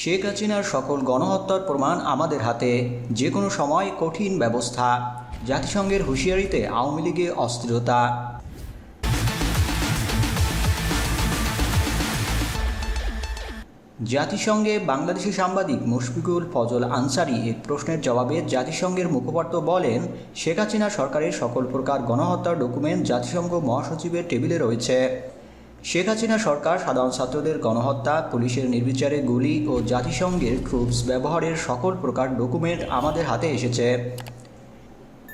শেখ হাসিনার সকল গণহত্যার প্রমাণ আমাদের হাতে। যে কোনো সময় কঠিন ব্যবস্থা। জাতিসংঘের হুঁশিয়ারিতে আওয়ামী লীগে অস্থিরতা। জাতিসংঘে বাংলাদেশি সাংবাদিক মুশফিকুল ফজল আনসারি এক প্রশ্নের জবাবে জাতিসংঘের মুখপাত্র বলেন, শেখ হাসিনা সরকারের সকল প্রকার গণহত্যার ডকুমেন্ট জাতিসংঘ মহাসচিবের টেবিলে রয়েছে। শেখ হাসিনা সরকার সাধারণ ছাত্রদের গণহত্যা, পুলিশের নির্বিচারে গুলি ও জাতিসংঘের ট্রুপস ব্যবহারের সকল প্রকার ডকুমেন্ট আমাদের হাতে এসেছে।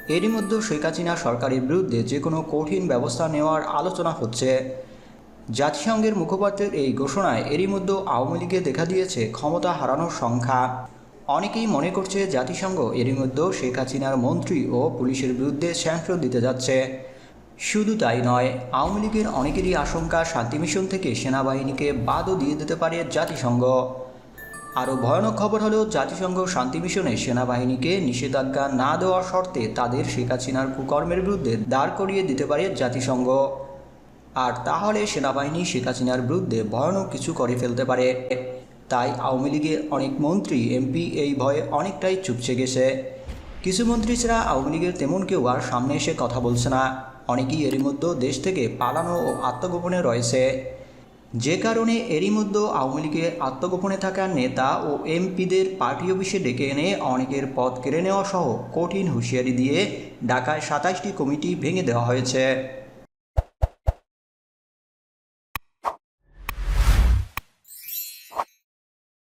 এরই মধ্যে শেখ হাসিনা সরকারের বিরুদ্ধে যে কোনো কঠিন ব্যবস্থা নেওয়ার আলোচনা হচ্ছে। জাতিসংঘের মুখপাত্রের এই ঘোষণায় এরই মধ্যে আওয়ামী লীগে দেখা দিয়েছে ক্ষমতা হারানোর সংখ্যা। অনেকেই মনে করছে জাতিসংঘ এরই মধ্যে শেখ হাসিনার মন্ত্রী ও পুলিশের বিরুদ্ধে স্যাংশন দিতে যাচ্ছে। শুধু তাই নয়, আওয়ামী লীগের অনেকেরই আশঙ্কা শান্তি মিশন থেকে সেনাবাহিনীকে বাদও দিয়ে দিতে পারে জাতিসংঘ। আরও ভয়ানক খবর হলো, জাতিসংঘ শান্তি মিশনে সেনাবাহিনীকে নিষেধাজ্ঞা না দেওয়ার শর্তে তাদের শেখ হাসিনার কুকর্মের বিরুদ্ধে দাঁড় করিয়ে দিতে পারে জাতিসংঘ। আর তাহলে সেনাবাহিনী শেখ হাসিনার বিরুদ্ধে ভয়ানক কিছু করে ফেলতে পারে। তাই আওয়ামী লীগের অনেক মন্ত্রী, এমপি এই ভয়ে অনেকটাই চুপসে গেছে। কিছু মন্ত্রী ছাড়া আওয়ামী লীগের তেমন কেউ আর সামনে এসে কথা বলছে না। অনেকেই এরই মধ্যে দেশ থেকে পালানো ও আত্মগোপনে রয়েছে। যে কারণে এরই মধ্যে আওয়ামী লীগের আত্মগোপনে থাকা নেতা ও এমপিদের পার্টি অফিসে ডেকে এনে অনেকের পথ কেড়ে নেওয়া সহ কঠিন হুঁশিয়ারি দিয়ে ঢাকায় সাতাশটি কমিটি ভেঙে দেওয়া হয়েছে।